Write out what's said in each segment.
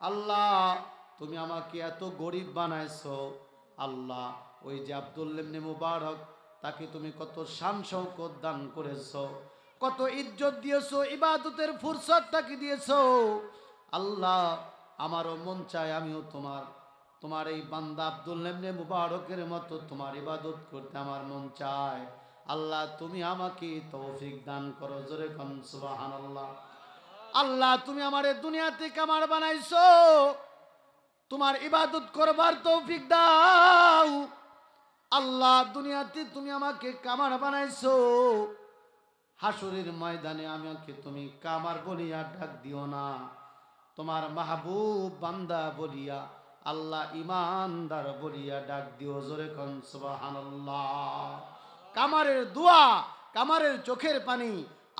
আল্লাহ, তুমি আমাকে এত গরিব বানাইছো। আল্লাহ, ওই যে আব্দুল্লেমনি মুবারক, তাকে তুমি কত শান শৌকত দান করেছ। কত ইজ্জত দিয়েছ, ইবাদতের ফুরসত তাকে দিয়েছ। আল্লাহ, আমারও মন চায় আমিও তোমার তোমার এই বান্দা আব্দুল নেমনে মুবারকের মতো তোমার ইবাদত করতে আমার মন চায়। আল্লাহ, তুমি আমাকে তৌফিক দান করো, জোরে কন সুবহানাল্লাহ। আল্লাহ, তুমি আমার দুনিয়াতে কামার বানাইছো। তোমার ইবাদত করবার তৌফিক দাও। আল্লাহ, দুনিয়াতে তুমি আমাকে কামার বানাইছো। হাসুরের ময়দানে আমাকে তুমি কামার বলিয়া ডাক দিও না। তোমার মাহবুব বান্দা বলিয়া, আল্লাহ ইমানদার বলিয়া ডাক দিও জোরে কন কামারের দোয়া, কামারের চোখের পানি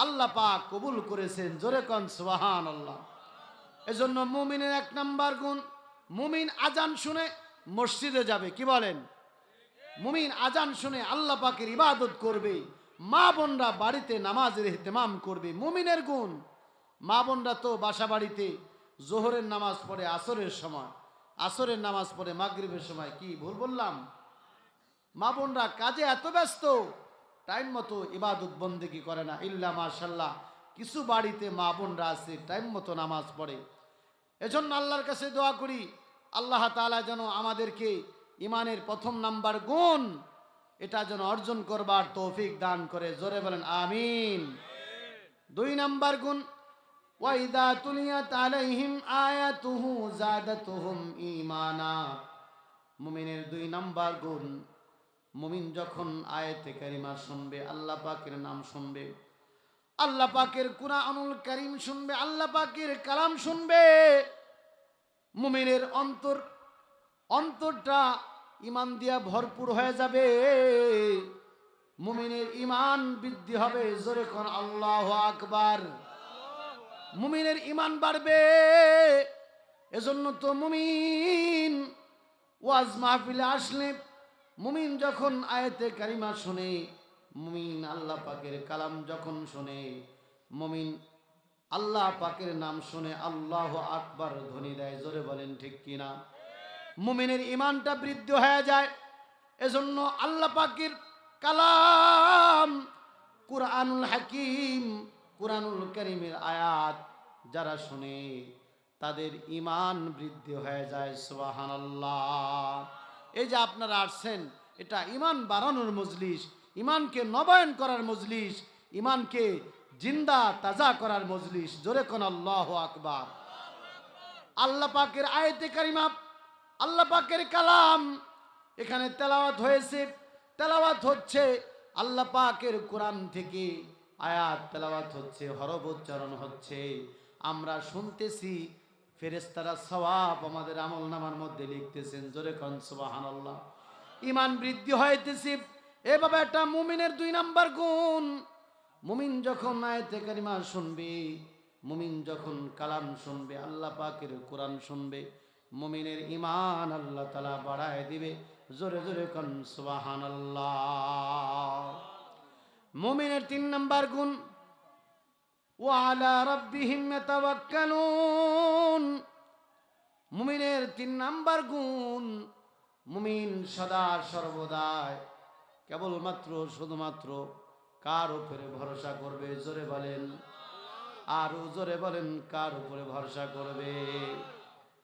আল্লাহ পাক কবুল করেছেন। জোরে কন, সুবহানাল্লাহ। এজন্য মুমিনের এক নাম্বার গুণ, মুমিন আজান শুনে মসজিদে যাবে, কি বলেন? মুমিন আজান শুনে আল্লাহ পাকের ইবাদত করবে, মা বোনরা বাড়িতে নামাজের ইহতেমাম করবে, মুমিনের গুণ। মা বোনরা তো বাসা বাড়িতে জোহরের নামাজ পড়ে আসরের সময়। আসরের নামাজ পড়ে মাগরিবের সময়, কি ভুল বললাম? মা বোনরা কাজে এত ব্যস্ত টাইম মতো ইবাদত বন্দেগি করে না। ইল্লা মাশাল্লাহ, কিছু বাড়িতে মা বোনরা আছে টাইম মতো নামাজ পড়ে। এজন্য আল্লাহর কাছে দোয়া করি, আল্লাহ তাআলা যেন আমাদেরকে ইমানের প্রথম নাম্বার গুণ এটা যেন অর্জন করবার তৌফিক দান করে। জোরে বলেন, আমিন। দুই নাম্বার গুণ ওয়াইদা তুলিয়াত আলাইহিম আয়াতুহু জাদাতুহুম ঈমানা। মুমিনের দুই নাম্বার গুণ মুমিন যখন আয়াতে কারিমা শুনবে, আল্লাহ পাকের নাম শুনবে, আল্লাহ পাকের কুরআনুল কারীম শুনবে, আল্লাহ পাকের কালাম শুনবে, মুমিনের অন্তর, অন্তরটা ইমান দিয়া ভরপুর হয়ে যাবে। মুমিনের ইমান বৃদ্ধি হবে, জোরে কোন আল্লাহ আকবার। মুমিনের ইমান বাড়বে, এজন্য তো মুমিন ওয়াজ মাহফিলে আসলে মুমিন যখন আয়াতে কারিমা শুনে, মুমিন আল্লাহ পাকের কালাম যখন শুনে, মুমিন আল্লাহ পাকের নাম শুনে আল্লাহ আকবার ধ্বনি দেয়, জোরে বলেন ঠিক কিনা? মুমিনের ইমানটা বৃদ্ধি হয়ে যায়। এজন্য আল্লাহ পাকের কালাম কুরআনুল হাকিম, কুরআনুল করিমের আয়াত যারা শুনে, তাদের ইমান বৃদ্ধি হয়ে যায়, সুবহানাল্লাহ। এই যে আপনারা আসছেন, এটা ইমান বাড়ানোর মজলিস, ইমানকে নবায়ন করার মজলিস, ইমানকে জিন্দা তাজা করার মজলিস। জোরে কোন আল্লাহ আকবার। আল্লাহ পাকের আয়তে কারিমা, আল্লাহ পাকের কালাম, এখানে তেলাওয়াত হয়েছে। তেলাওয়াত হচ্ছে আল্লাহ পাকের কোরআন থেকে আয়াত তেলাওয়াত হচ্ছে হরব উচ্চারণ হচ্ছে। আমরা শুনতেছি ফেরেস্তারা সওয়াব আমাদের আমল নামার মধ্যে লিখতেছেন, জোরে কন আল্লাহ ইমান বৃদ্ধি হইতেছে। এভাবে একটা মুমিনের দুই নাম্বার গুণ। মুমিন যখন আয়াতে কারিমা শুনবে, মুমিন যখন কালাম শুনবে, আল্লাহ পাকের কোরআন শুনবে, মুমিনের ইমান আল্লাহ তালা বাড়ায় দিবে। জোরে জোরে কন সুবাহান মুমিনের তিন নাম্বার গুণ ওয়ালা রব্বিহিম ইয়াতাওয়াক্কালুন মুমিনের তিন নাম্বার গুণ, মুমিন সদা সর্বদাই, কেবলমাত্র, শুধুমাত্র কার উপরে ভরসা করবে? জোরে বলেন। আর জোরে বলেন, কার উপরে ভরসা করবে?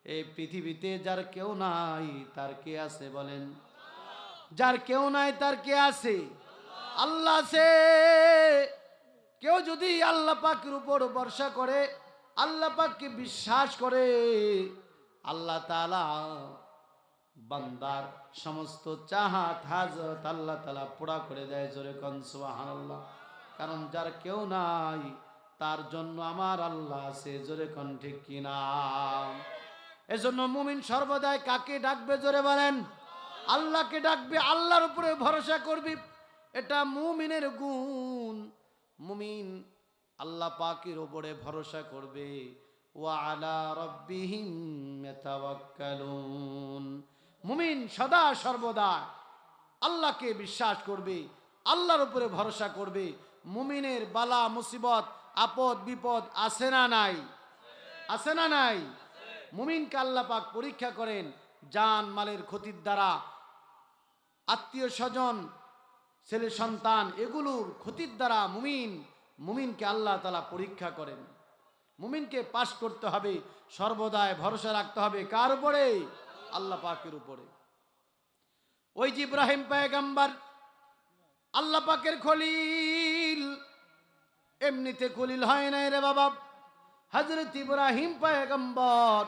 এই পৃথিবীতে যার কেউ নাই, তার কে আছে বলেন? যার কেউ নাই, তার কে আছে? আল্লাহ আছে। কেউ যদি আল্লাহ পাকের উপর ভরসা করে আল্লাহ পাককে বিশ্বাস করে। আল্লাহ তাআলা বান্দার সমস্ত চাহাত, হাজত আল্লাহ তালা পোড়া করে দেয় জোরে কন, সুবহানাল্লাহ। কারণ যার কেউ নাই, তার জন্য আমার আল্লাহ আছে, জোরে কন, ঠিক কিনা এজন্য মুমিন সর্বদাই কাকে ডাকবে জোরে বলেন? আল্লাহকে ডাকবে, আল্লাহর উপরে ভরসা করবি। এটা মুমিনের গুণ। মুমিন আল্লাহ পাকের উপরে ভরসা করবে। আলা রব্বিহিম মুমিন সদা সর্বদা আল্লাহকে বিশ্বাস করবে, আল্লাহর উপরে ভরসা করবে। মুমিনের বালা, মুসিবত, আপদ, বিপদ আছে না নাই? আছে না নাই? মুমিনকে আল্লাহ পাক পরীক্ষা করেন জান, মালের ক্ষতির দ্বারা। আত্মীয় স্বজন, ছেলে সন্তান, এগুলোর ক্ষতির দ্বারা মুমিন মুমিনকে আল্লাহ তালা পরীক্ষা করেন। মুমিনকে পাশ করতে হবে সর্বদায় ভরসা রাখতে হবে। কার উপরে? আল্লাহ পাকের উপরে। ওই যে ইব্রাহিম পায়গাম্বার, আল্লাহ পাকের খলিল। এমনিতে খলিল হয় নাই রে বাবা। হজরত ইব্রাহিম পায়গাম্বর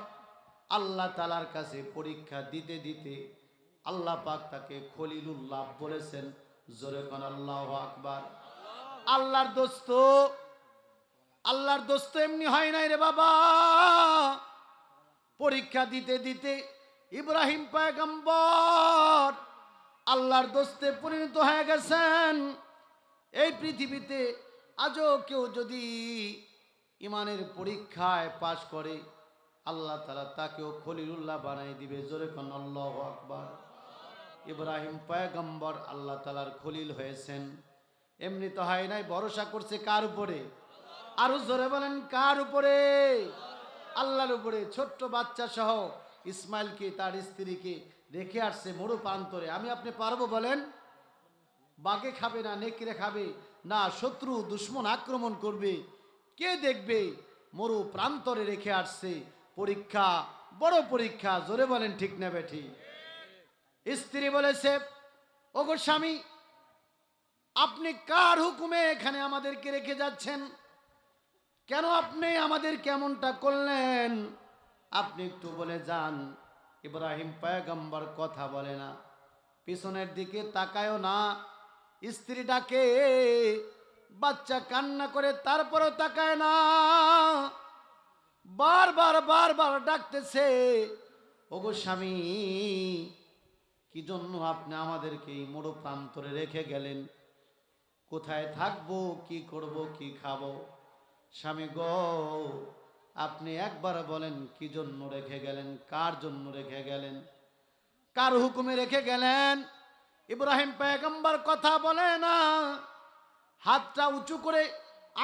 আল্লাহ তালার কাছে পরীক্ষা দিতে দিতে আল্লাহ পাক তাকে খলিলুল্লাহ বলেছেন, জোরে কোন আল্লাহ আকবার। আল্লাহর দোস্ত আল্লাহর দোস্ত এমনি হয় নাই রে বাবা। পরীক্ষা দিতে দিতে ইব্রাহিম পায়গম্বর আল্লাহর দোস্তে পরিণত হয়ে গেছেন। এই পৃথিবীতে আজও কেউ যদি ইমানের পরীক্ষায় পাশ করে, আল্লাহ তালা তাকেও খলিলুল্লাহ বানাই দিবে। জোরে কোন আল্লাহ আকবার। ইব্রাহিম পায়গম্বর আল্লাহ তালার খলিল হয়েছেন। এমনি তো হয় নাই, ভরসা করছে কার উপরে? আরও জোরে বলেন, কার উপরে? আল্লাহর উপরে। ছোট্ট বাচ্চা সহ ইসমাইলকে, তার স্ত্রীকে রেখে আসছে মরু প্রান্তরে আমি আপনি পারব বলেন? বাঘে খাবে না, নেকড়ে খাবে না, শত্রু দুশ্মন আক্রমণ করবে? কে দেখবে? মরু প্রান্তরে রেখে আসছে। পরীক্ষা, বড় পরীক্ষা, জোরে বলেন ঠিক না বেঠি। স্ত্রী বলেছে, ওগো স্বামী আপনি কার হুকুমে এখানে আমাদেরকে রেখে যাচ্ছেন? কেন আপনি আমাদের কেমনটা করলেন? আপনি একটু বলে যান। ইব্রাহিম পয়গম্বর কথা বলে না। পিছনের দিকে তাকায়ও না। স্ত্রী ডাকে, বাচ্চা কান্না করে তারপরও তাকায় না। বারবার বারবার ডাকতেছে, ওগো স্বামী, কি জন্য আপনি আমাদেরকে এই মোড়ো প্রান্তরে রেখে গেলেন? কোথায় থাকব, কি করব, কি খাব? স্বামী গো, আপনি একবার বলেন, কি জন্য রেখে গেলেন? কার জন্য রেখে গেলেন? কার হুকুমে রেখে গেলেন? ইব্রাহিম পেগম্বর কথা বলে না। হাতটা উঁচু করে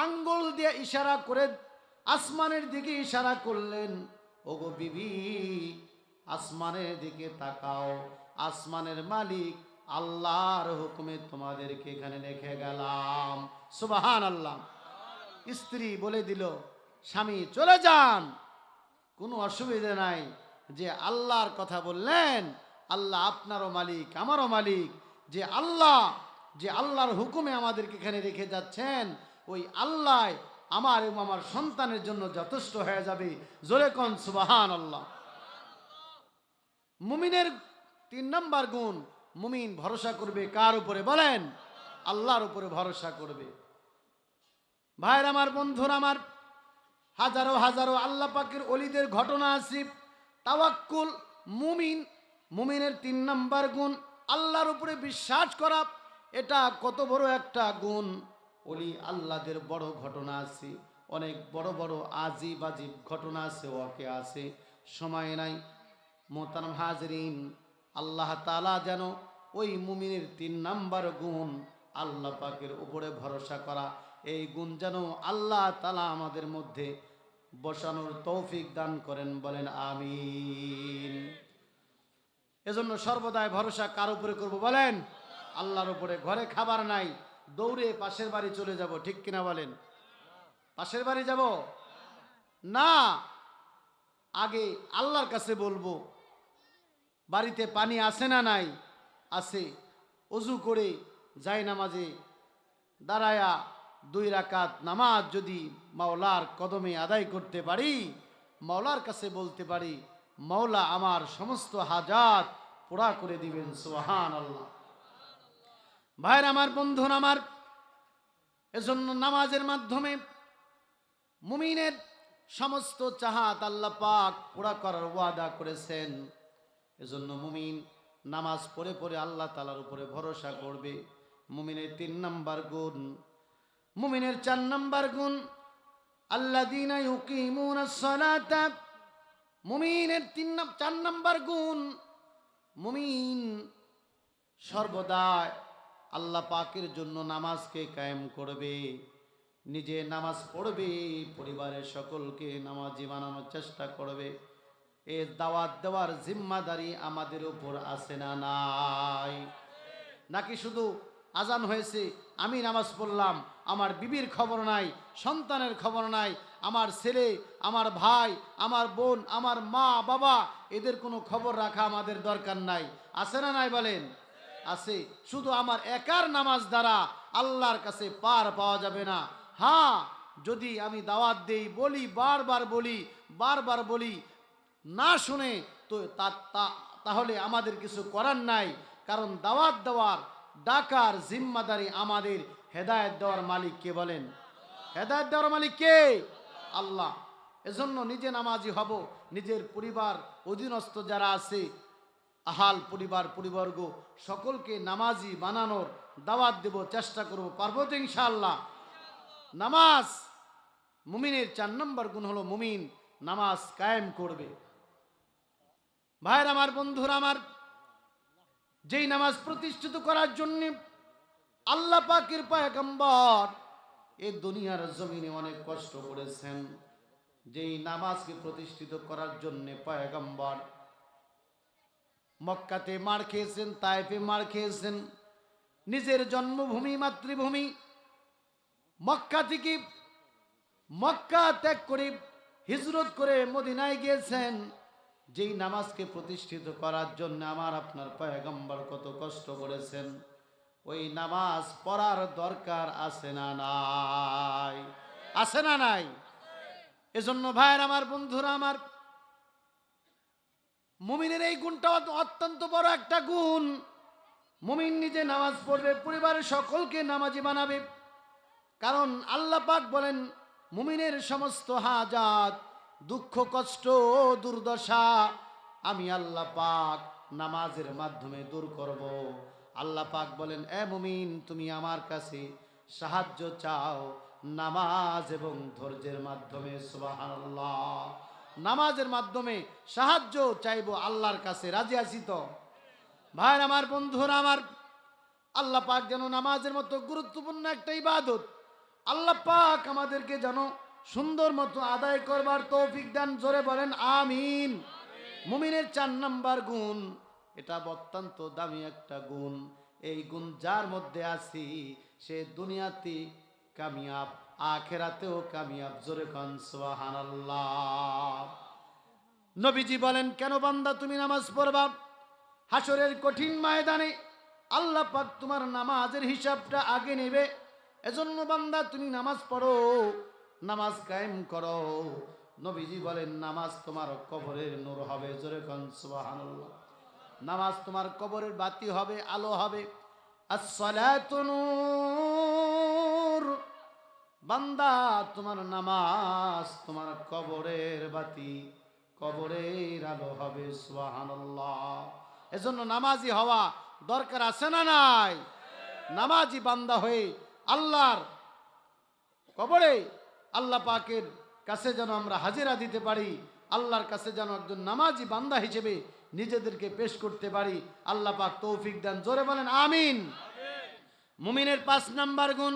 আঙ্গুল দিয়ে ইশারা করে আসমানের দিকে ইশারা করলেন, ওগো বিবি, আসমানের দিকে তাকাও। আসমানের মালিক আল্লাহর হুকুমে তোমাদেরকে এখানে রেখে গেলাম। সুবাহান আল্লাহ স্ত্রী বলে দিল, স্বামী, চলে যান। কোনো অসুবিধা নাই। যে আল্লাহর কথা বললেন, আল্লাহ আপনারও মালিক, আমারও মালিক। যে আল্লাহ, যে আল্লাহর হুকুমে আমাদেরকে এখানে রেখে যাচ্ছেন, ওই আল্লাহ আমার এবং আমার সন্তানের জন্য যথেষ্ট হয়ে যাবে। জোরে কন সুবাহান আল্লাহ মুমিনের তিন নম্বর গুণ মুমিন ভরসা করবে কার উপরে? বলেন, আল্লাহর উপরে ভরসা করবে। ভাইয়ের আমার, বন্ধুর আমার, হাজারো হাজারো আল্লাহ পাকের অলিদের ঘটনা আছে। তাওয়াক্কুল, মুমিন, মুমিনের তিন নম্বর গুণ, আল্লাহর উপরে বিশ্বাস করা, এটা কত বড় একটা গুণ। অলি আল্লাহদের বড় ঘটনা আছে, অনেক বড় বড় আজিব আজিব ঘটনা আছে ওকে আছে। সময় নাই, মোহতারাম হাজরিন আল্লাহ তালা যেন ওই মুমিনের তিন নাম্বার গুণ আল্লাহ পাকের উপরে ভরসা করা, এই গুণ যেন আল্লাহ তালা আমাদের মধ্যে বসানোর তৌফিক দান করেন, বলেন আমিন। এজন্য সর্বদাই ভরসা কার উপরে করব বলেন? আল্লাহর উপরে। ঘরে খাবার নাই, দৌড়ে পাশের বাড়ি চলে যাব, ঠিক কিনা বলেন? পাশের বাড়ি যাব? না, আগে আল্লাহর কাছে বলব বাড়িতে পানি আসে না নাই, আসে। অজু করে যাই নামাজে, দাঁড়ায়া দুই রাকাত নামাজ যদি মাওলার কদমে আদায় করতে পারি, মাওলার কাছে বলতে পারি, মাওলা আমার সমস্ত হাজাত পোড়া করে দিবেন সোহান আল্লাহ ভাইয়ের আমার বন্ধুন আমার, এজন্য নামাজের মাধ্যমে মুমিনের সমস্ত চাহাত আল্লাহ পাক পুরা করার ওয়াদা করেছেন। এজন্য মুমিন নামাজ পড়ে পড়ে আল্লাহ তালার উপরে ভরসা করবে। মুমিনের তিন নাম্বার গুণ। মুমিনের চার নাম্বার গুণ আল্লাহ দিনা মুমিনের তিন চার নাম্বার গুণ, মুমিন সর্বদা আল্লাহ পাকের জন্য নামাজকে কায়েম করবে। নিজে নামাজ পড়বে, পরিবারের সকলকে নামাজি বানানোর চেষ্টা করবে। এ দাওয়াত দেওয়ার জিম্মাদারি আমাদের উপর আছে না নাই? নাকি শুধু আজান হয়েছে, আমি নামাজ পড়লাম, আমার বিবির খবর নাই, সন্তানের খবর নাই, আমার ছেলে, আমার ভাই, আমার বোন, আমার মা, বাবা, এদের কোনো খবর রাখা আমাদের দরকার নাই। আছে না নাই বলেন? আছে। শুধু আমার একার নামাজ দ্বারা আল্লাহর কাছে পার পাওয়া যাবে না। হ্যাঁ যদি আমি দাওয়াত দেই, বলি, বারবার বলি বারবার বলি না শুনে তো তাহলে আমাদের কিছু করার নাই, কারণ দাওয়াত দেওয়ার ডাকার জিম্মাদারি আমাদের হেদায়ত দেওয়ার মালিক কে বলেন? হেদায়েত দেওয়ার মালিক কে? আল্লাহ। এজন্য নিজে নামাজি হব, নিজের পরিবার, অধীনস্থ যারা আছে, আহাল পরিবার, পরিবর্গ, সকলকে নামাজি বানানোর দাওয়াত দেব, চেষ্টা করব, পারব তো ইনশাআল্লাহ? নামাজ, মুমিনের চার নম্বর গুণ হলো মুমিন, নামাজ কায়েম করবে। ভাইয়ের, আমার বন্ধুরা, আমার যেই নামাজ প্রতিষ্ঠিত করার জন্য আল্লাহ পাকের পায়গম্বর এ দুনিয়ার জমিনে অনেক কষ্ট করেছেন। যেই নামাজকে প্রতিষ্ঠিত করার জন্য পায়গম্বর মক্কাতে মার খেয়েছেন তাইফে মার খেয়েছেন, নিজের জন্মভূমি, মাতৃভূমি মক্কা থেকে মক্কা ত্যাগ করে হিজরত করে মদিনায় গিয়েছেন। যেই নামাজকে প্রতিষ্ঠিত করার জন্য আমার আপনার পয়গম্বর কত কষ্ট করেছেন, ওই নামাজ পড়ার দরকার আছে না নাই? আছে না নাই? এজন্য ভাইয়ের আমার বন্ধুরা, আমার মুমিনের এই গুণটা অত- অত্যন্ত বড় একটা গুণ। মুমিন নিজে নামাজ পড়বে, পরিবারের সকলকে নামাজি বানাবে। কারণ আল্লাহ পাক বলেন, মুমিনের সমস্ত হাজাত দুঃখ, কষ্ট, দুর্দশা আমি আল্লাহ পাক নামাজের মাধ্যমে দূর করব। আল্লাহ পাক বলেন, এ মুমিন, তুমি আমার কাছে সাহায্য চাও নামাজ এবং ধৈর্যের মাধ্যমে, সুবহানাল্লাহ। নামাজের মাধ্যমে সাহায্য চাইব আল্লাহর কাছে, রাজি আছি তো? ভাই আমার বন্ধুরা, আমার আল্লাহ পাক যেন নামাজের মতো গুরুত্বপূর্ণ একটা ইবাদত আল্লাহ পাক আমাদেরকে যেন সুন্দর মতো আদায় করবার তৌফিক দান, জোরে বলেন, আমিন। মুমিনের চার নাম্বার গুণ, এটা অত্যন্ত দামি একটা গুণ। এই গুণ যার মধ্যে আছি, সে দুনিয়াতে কামিয়াব, আখেরাতেও কামিয়াব, জোরে কন, সুবহানাল্লাহ। নবীজি বলেন, কেন বান্দা তুমি নামাজ পড়বা? হাসরের কঠিন ময়দানে আল্লাহ পাক তোমার নামাজের হিসাবটা আগে নেবে। এজন্য বান্দা তুমি নামাজ পড়ো। নামাজ কায়েম করো। নবীজি বলেন, নামাজ তোমার কবরের নূর হবে। জোরে সুবহানাল্লাহ। নামাজ তোমার কবরের বাতি হবে, আলো হবে। নূর। বান্দা, তোমার নামাজ তোমার কবরের বাতি, কবরের আলো হবে, সুবহানাল্লাহ। এজন্য নামাজি হওয়া দরকার আছে না নাই? নামাজি বান্দা হয়ে আল্লাহর কবরে আল্লাহ পাকের কাছে যেন আমরা হাজিরা দিতে পারি, আল্লাহর কাছে যেন একজন নামাজি বান্দা হিসেবে নিজেদেরকে পেশ করতে পারি, আল্লাহ পাক তৌফিক দেন। জোরে বলেন, আমিন। মুমিনের পাঁচ নাম্বার গুণ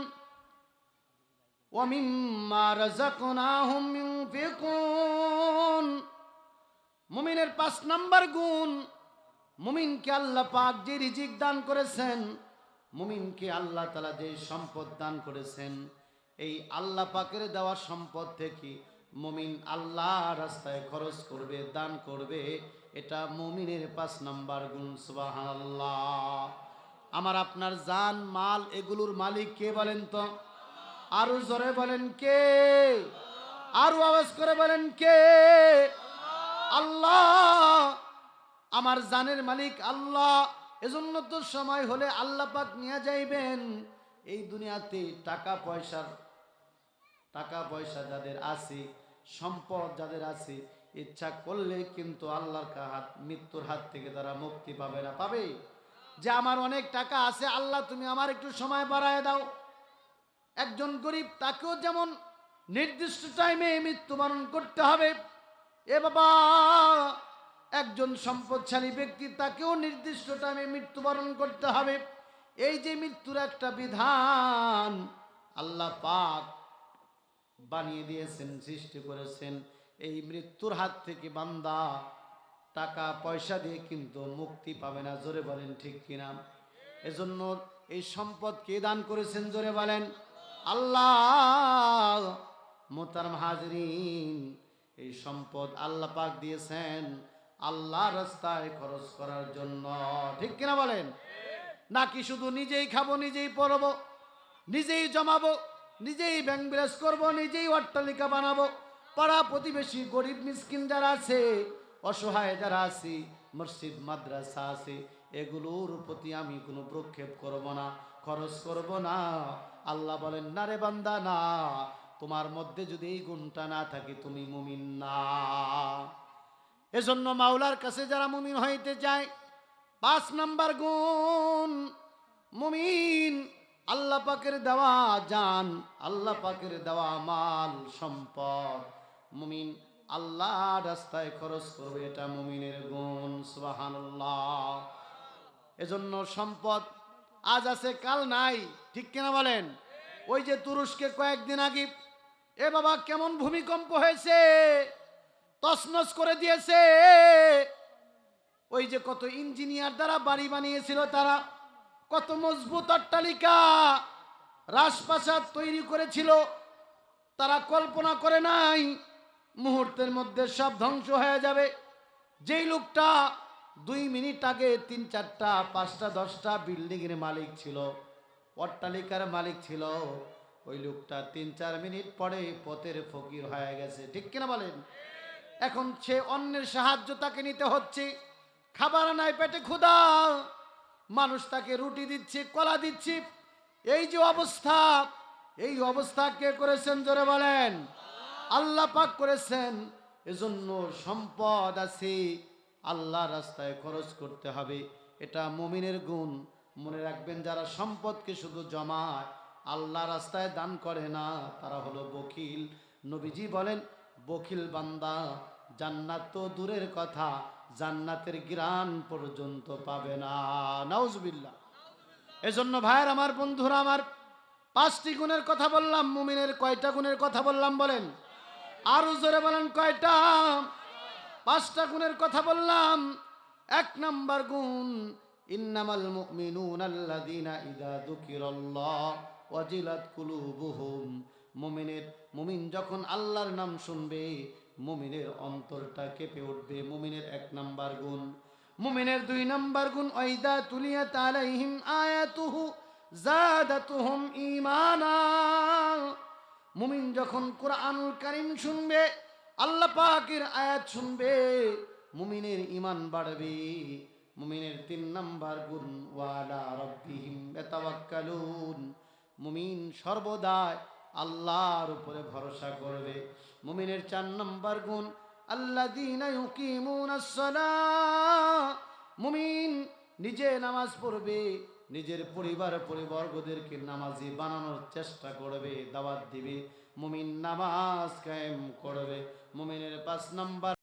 মুমিনের পাঁচ নাম্বার গুণ, মুমিনকে আল্লাহ পাক যে রিজিক দান করেছেন, মুমিনকে আল্লাহ তালা যে সম্পদ দান করেছেন এই আল্লাহ পাকের দেওয়া সম্পদ থেকে মমিন আল্লাহ রাস্তায় খরচ করবে, দান করবে। এটা মমিনের পাঁচ নাম্বার গুণ, সুবহানাল্লাহ। আমার আপনার জান, মাল এগুলোর মালিক কে বলেন তো? আরও জোরে বলেন কে? আরও আওয়াজ করে বলেন কে? আল্লাহ, আমার জানের মালিক আল্লাহ। এজন্য তো সময় হলে আল্লাহ পাক নিয়ে যাইবেন। এই দুনিয়াতে টাকা পয়সার টাকা পয়সা যাদের আছে, সম্পদ যাদের আছে, ইচ্ছা করলে কিন্তু আল্লাহর হাত মৃত্যুর হাত থেকে তারা মুক্তি পাবে না। পাবে? যে আমার অনেক টাকা আছে, আল্লাহ তুমি আমার একটু সময় বাড়ায় দাও। একজন গরিব, তাকেও যেমন নির্দিষ্ট টাইমে মৃত্যুবরণ করতে হবে। এ বাবা, একজন সম্পদশালী ব্যক্তি, তাকেও নির্দিষ্ট টাইমে মৃত্যুবরণ করতে হবে। এই যে মৃত্যুর একটা বিধান, আল্লাহ পাক বানিয়ে দিয়েছেন, সৃষ্টি করেছেন। এই মৃত্যুর হাত থেকে বান্দা টাকা, পয়সা দিয়ে কিন্তু মুক্তি পাবে না। জোরে বলেন, ঠিক কিনা? এজন্য এই সম্পদ কে দান করেছেন? জোরে বলেন, আল্লাহ মোতারম হাজরিন, এই সম্পদ আল্লাহ পাক দিয়েছেন আল্লাহ রাস্তায় খরচ করার জন্য। ঠিক কিনা বলেন? নাকি শুধু নিজেই খাব, নিজেই পরবো, নিজেই জমাবো? নিজেই ব্যাংক বিরাজ করব, নিজেই অট্টালিকা বানাবো। পাড়া প্রতিবেশী, গরিব, মিসকিন যারা আছে, অসহায় যারা আছে, মসজিদ, মাদ্রাসা আছে, এগুলোর প্রতি আমি কোনো প্রক্ষেপ করব না, খরচ করব না। আল্লাহ বলেন, না রে বান্দা, না। তোমার মধ্যে যদি এই গুণটা না থাকে, তুমি মুমিন না। এজন্য মাওলার কাছে যারা মুমিন হইতে চায়, পাঁচ নাম্বার গুণ, মুমিন আল্লাহ পাকের দেওয়া জান, আল্লাহ পাকের দেওয়া মাল, সম্পদ। মুমিন আল্লাহ রাস্তায় খরচ করবে, এটা মুমিনের গুণ, সুবহানাল্লাহ। এজন্য সম্পদ আজ আছে, কাল নাই, ঠিক কিনা বলেন? ওই যে তুরস্কে কয়েকদিন আগে, এ বাবা কেমন ভূমিকম্প হয়েছে, তছনছ করে দিয়েছে। ওই যে কত ইঞ্জিনিয়ার দ্বারা বাড়ি বানিয়েছিল তারা কত মজবুত অট্টালিকা রাজপ্রাসাদ তৈরি করেছিল। তারা কল্পনা করে নাই মুহূর্তের মধ্যে সব ধ্বংস হয়ে যাবে। যেই লোকটা দুই মিনিট আগে তিন চারটা, পাঁচটা, দশটা বিল্ডিংয়ের মালিক ছিল, অট্টালিকার মালিক ছিল। ওই লোকটা তিন চার মিনিট পরে পথের ফকির হয়ে গেছে। ঠিক কিনা বলেন? এখন সে অন্যের সাহায্য তাকে নিতে হচ্ছে। খাবার নাই, পেটে ক্ষুধা। মানুষ তাকে রুটি দিচ্ছে, কলা দিচ্ছে। এই যে অবস্থা, এই অবস্থা কে করেছেন জোরে বলেন? আল্লাহ পাক করেছেন। এজন্য সম্পদ আছে আল্লাহ রাস্তায় খরচ করতে হবে। এটা মুমিনের গুণ। মনে রাখবেন, যারা সম্পদকে শুধু জমায়, আল্লাহ রাস্তায় দান করে না, তারা হলো বকিল। নবীজি বলেন, বকিল বান্দা, জান্নাত তো দূরের কথা জান্নাতের গ্রান পর্যন্ত পাবে না। নাউজবিল্লা এজন্য ভাইয়ের, আমার বন্ধুরা, আমার পাঁচটি গুণের কথা বললাম, মুমিনের কয়টা গুণের কথা বললাম বলেন? আরও জোরে বলেন কয়টা? পাঁচটা গুণের কথা বললাম। এক নাম্বার গুণ, ইন্নামাল মুমিনুন আল্লাযীনা ইযা যুকিরাল্লাহ ওয়াজিলাত কুলুবুহুম। মুমিনের, মুমিন যখন আল্লাহর নাম শুনবে মুমিনের অন্তরটা কেঁপে উঠবে। মুমিনের এক নাম্বার গুণ। মুমিনের দুই নাম্বার গুণ, ওয়াইদা তুলিয়াত আলাইহিম আয়াতুহু জাদাতুহুম ঈমানা। মুমিন যখন কোরআনুল কারীম শুনবে, আল্লাহ পাকের আয়াত শুনবে, মুমিনের ইমান বাড়বে। মুমিনের তিন নাম্বার গুণ, ওয়ালা রব্বিহিম ইয়াতাওয়াক্কালুন। মুমিন সর্বদাই আল্লাহর উপরে ভরসা করবে। মুমিনের চার নম্বর গুণ আল্লা ইউকিমুনাস সালাহ। মুমিন নিজে নামাজ পড়বে, নিজের পরিবার পরিবর্গদেরকে নামাজি বানানোর চেষ্টা করবে, দাওয়াত দিবে, মুমিন নামাজ কায়েম করবে। মুমিনের পাঁচ নাম্বার